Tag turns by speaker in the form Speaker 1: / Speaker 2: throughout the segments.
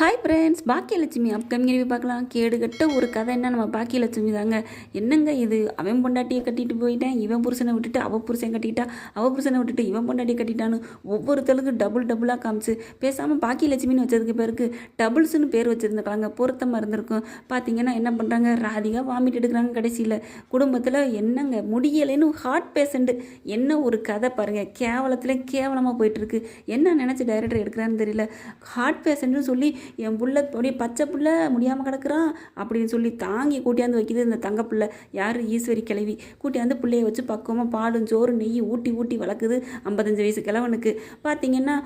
Speaker 1: Hi friends Bhagyalakshmi upcoming review பார்க்கலாம். கேடுகட்ட ஒரு கதை என்ன? நம்ம பாக்கியலட்சுமி தாங்க. என்னங்க இது? அவன் பொண்டாட்டியை கட்டிட்டு போயிட்டேன் இவன் புருஷனை விட்டுட்டு அவ புருஷன் கட்டிட்டா அவ புருஷனை விட்டுட்டு இவன் பொண்டாட்டியை கட்டிட்டான்னு ஒவ்வொருத்தருக்கு டபுள் டபுளாக காமிச்சு பேசாமல் பாக்கியலட்சுமின்னு வச்சதுக்கு பேருக்கு டபுள்ஸ்னு பேர் வச்சுருந்துருக்காங்க பொருத்தமாக இருந்திருக்கும். பார்த்தீங்கன்னா என்ன பண்ணுறாங்க ராதிகா வாமிட் எடுக்கிறாங்க கடைசியில். குடும்பத்தில் என்னங்க? முடியலைன்னு ஹார்ட் பேஷண்ட்டு என்ன ஒரு கதை பாருங்கள் கேவலத்தில் கேவலமாக போயிட்டுருக்கு என்ன நினச்சி டைரக்டர் எடுக்கிறான்னு தெரியல. ஹார்ட் பேஷண்ட்னு சொல்லி என் புள்ள அப்படியே பச்சை புள்ள முடியாமல் கிடக்குறான் அப்படின்னு சொல்லி தாங்கி கூட்டியாந்து வைக்கிது இந்த தங்க புள்ள. யார்? ஈஸ்வரி கிழவி. கூட்டியாந்து பிள்ளைய வச்சு பக்குவமாக பாலும் சோறு நெய் ஊட்டி ஊட்டி வளர்க்குது ஐம்பத்தஞ்சு வயசு கிழவனுக்கு. பார்த்தீங்கன்னா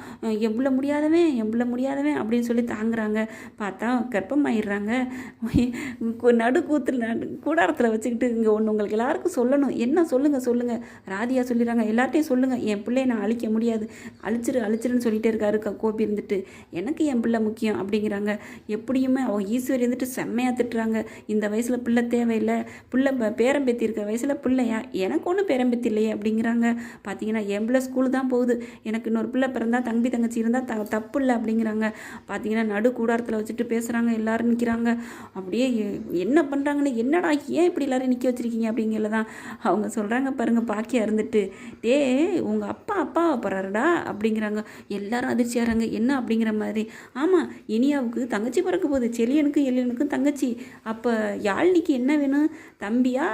Speaker 1: என் புள்ள முடியாதவன் என் புள்ள முடியாதவன் அப்படின்னு சொல்லி தாங்குறாங்க. பார்த்தா கர்ப்பமாயிடுறாங்க. நடு கூத்துல நடு கூடாரத்தில் வச்சுக்கிட்டு இங்கே ஒன்று உங்களுக்கு எல்லாருக்கும் சொல்லணும். என்ன சொல்லுங்கள் சொல்லுங்கள் ராதியா சொல்லிடுறாங்க எல்லார்ட்டையும் சொல்லுங்கள் என் பிள்ளைய நான் அழிக்க முடியாது. அழிச்சிரு அழிச்சிருன்னு சொல்லிட்டே இருக்காரு கோபி இருந்துட்டு. எனக்கு என் பிள்ளை முக்கியம். அப்படிங்கிறாங்க. எப்படியுமே அவ ஈஸ்வரி இருந்துட்டு செம்மையாக திட்டுறாங்க. இந்த வயசில் பிள்ளை தேவையில்லை பிள்ளை ப- பேரம்பேத்தி வயசில் பிள்ளையா? எனக்கு ஒன்றும் பேரம்பத்தி இல்லையே அப்படிங்கிறாங்க. பார்த்தீங்கன்னா என் பிள்ளை ஸ்கூல் தான் போகுது. எனக்கு இன்னொரு பிள்ளை பிறந்தா தம்பி தங்கச்சி இருந்தால் த தப்பு இல்லை அப்படிங்கிறாங்க. பார்த்தீங்கன்னா நடு கூடாரத்தில் வச்சுட்டு பேசுகிறாங்க எல்லாரும் நிற்கிறாங்க அப்படியே என்ன பண்ணுறாங்கன்னு என்னடா ஏன் இப்படி எல்லோரும் நிற்க வச்சிருக்கீங்க அப்படிங்கிறத தான் அவங்க சொல்கிறாங்க பாருங்க பாக்கியா இருந்துட்டு. டே உங்கள் அப்பா அப்பாவை போகிறாருடா அப்படிங்கிறாங்க. எல்லாரும் அதிர்ச்சியாகிறாங்க என்ன அப்படிங்கிற மாதிரி. ஆமாம் இனியாவுக்கு தங்கச்சி பிறக்க போகுது. செலியனுக்கும் எலியனுக்கும் தங்கச்சி. அப்போ யாழ்னிக்கு என்ன வேணும்? தம்பியா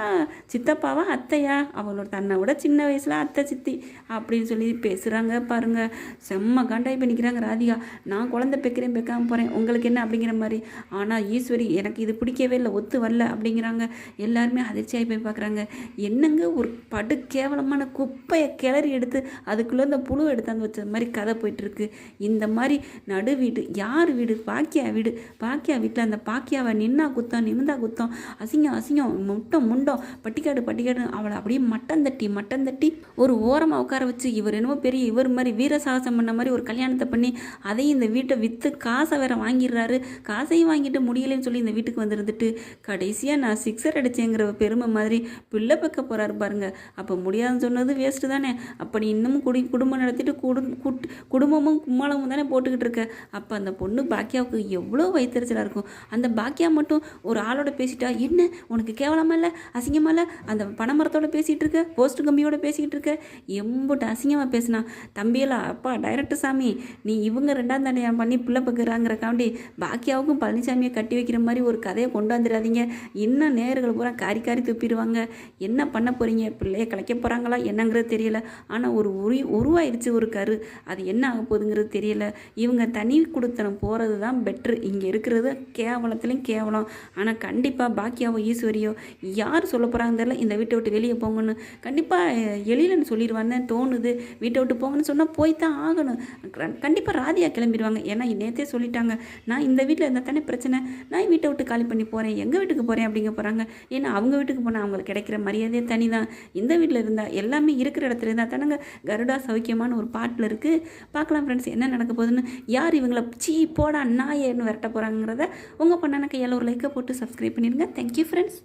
Speaker 1: சித்தப்பாவா அத்தையா? அவளோட தன்னை விட சின்ன வயசில் அத்தை சித்தி அப்படின்னு சொல்லி பேசுகிறாங்க பாருங்க. செம்ம காண்டாய் பண்ணிக்கிறாங்க ராதிகா. நான் குழந்தை பெக்கிறேன் பெக்காமல் போகிறேன் உங்களுக்கு என்ன அப்படிங்கிற மாதிரி. ஆனால் ஈஸ்வரி எனக்கு இது பிடிக்கவே இல்லை. ஒத்து வரல அப்படிங்கிறாங்க. எல்லாருமே அதிர்ச்சியாகி போய் பார்க்குறாங்க. என்னங்க ஒரு படு கேவலமான குப்பையை கிளறி எடுத்து அதுக்குள்ளே அந்த புழு எடுத்தாந்து வச்ச மாதிரி கதை போயிட்டுருக்கு இந்த மாதிரி நடு வீடு யார் வீடு பாக்கியா வீடு. பாக்கியா வீட்டில் அந்த பாக்கியாவை நின்னா குத்தம் நிமிந்தா குத்தம் அசிங்கம் அசிங்கம் முட்டம் முண்டம் பட்டிக்காடு பட்டிக்காடு அவளை அப்படியே மட்டம் தட்டி மட்டம் தட்டி ஒரு ஓரமாக உட்கார வச்சு இவர் என்னமோ பெரிய இவர் மாதிரி வீர சாகசம் பண்ண மாதிரி ஒரு கல்யாணத்தை பண்ணி அதையும் இந்த வீட்டை விற்று காசை வேற வாங்கிடுறாரு. காசையும் வாங்கிட்டு முடியலைன்னு சொல்லி இந்த வீட்டுக்கு வந்துருந்துட்டு கடைசியாக நான் சிக்ஸர் அடிச்சேங்கிற பெருமை மாதிரி பிள்ளை பக்க போகிறாரு பாருங்க. அப்போ முடியாதுன்னு சொன்னது வேஸ்ட்டு தானே. அப்போ நீ இன்னமும் குடி குடும்பம் நடத்திட்டு குடும் குட் குடும்பமும் கும்மாளமும் தானே போட்டுக்கிட்டு இருக்க. அப்போ அந்த பொண்ணு பா பாக்கியாவுக்கு எவ்வளோ வயிற்றுச்சலாக இருக்கும். அந்த பாக்கியா மட்டும் ஒரு ஆளோட பேசிட்டா என்ன? உனக்கு கேவலமாக இல்லை? அசிங்கமாக இல்லை? அந்த பனைமரத்தோட பேசிகிட்டு இருக்க? போஸ்ட் கம்பியோட பேசிக்கிட்டு இருக்க? எம்புட்டு அசிங்கமாக பேசினா தம்பியெல்லாம் அப்பா டைரக்டர் சாமி. நீ இவங்க ரெண்டாம் தண்டையாக பண்ணி பிள்ளை பக்குறாங்கிறக்காண்டி பாக்கியாவுக்கும் பழனிசாமியை கட்டி வைக்கிற மாதிரி ஒரு கதையை கொண்டு வந்துடாதீங்க. இன்னும் நேர்களை பூரா காரி காரி துப்பிடுவாங்க. என்ன பண்ண போகிறீங்க பிள்ளைய கலைக்க போகிறாங்களா என்னங்கிறது தெரியல. ஆனால் ஒரு உரி உருவாயிருச்சு ஒரு கரு. அது என்ன ஆக போகுதுங்கிறது தெரியல. இவங்க தனி கொடுத்தனம் போகிறது தான் பெட்ரு இங்கே இருக்கிறது கேவலத்துலேயும் கேவலம். ஆனால் கண்டிப்பாக பாக்கியாவோ ஈஸ்வரியோ யார் சொல்ல போகிறாங்க தெரியல. இந்த வீட்டை விட்டு வெளியே போங்கன்னு. கண்டிப்பாக எழிலன்னு சொல்லிடுவான்னு தோணுது. வீட்டை விட்டு போங்கன்னு சொன்னால் போய் தான் ஆகணும் கண்டிப்பாக ராதியா கிளம்பிடுவாங்க. ஏன்னா நேற்றே சொல்லிட்டாங்க. நான் இந்த வீட்டில் இருந்தால் தானே பிரச்சனை? நான் வீட்டை விட்டு காலி பண்ணி போகிறேன் எங்கள் வீட்டுக்கு போகிறேன் அப்படிங்க போகிறாங்க ஏன்னா அவங்க வீட்டுக்கு போனால் அவங்களுக்கு கிடைக்கிற மரியாதையே தனி தான் இந்த வீட்டில் இருந்தால் எல்லாமே இருக்கிற இடத்துல இருந்தால் தானங்க கருடா சௌக்கியமான ஒரு பாட்டில் இருக்குது பார்க்கலாம் ஃப்ரெண்ட்ஸ் என்ன நடக்க போகுதுன்னு. யார் இவங்களை சீ போட. நாயன்னு விரட்ட போகிறாங்கிறத உங்கள் பண்ணான கையால் ஒரு லைக்கை போட்டு சப்ஸ்கிரைப் பண்ணிடுங்க. Thank you friends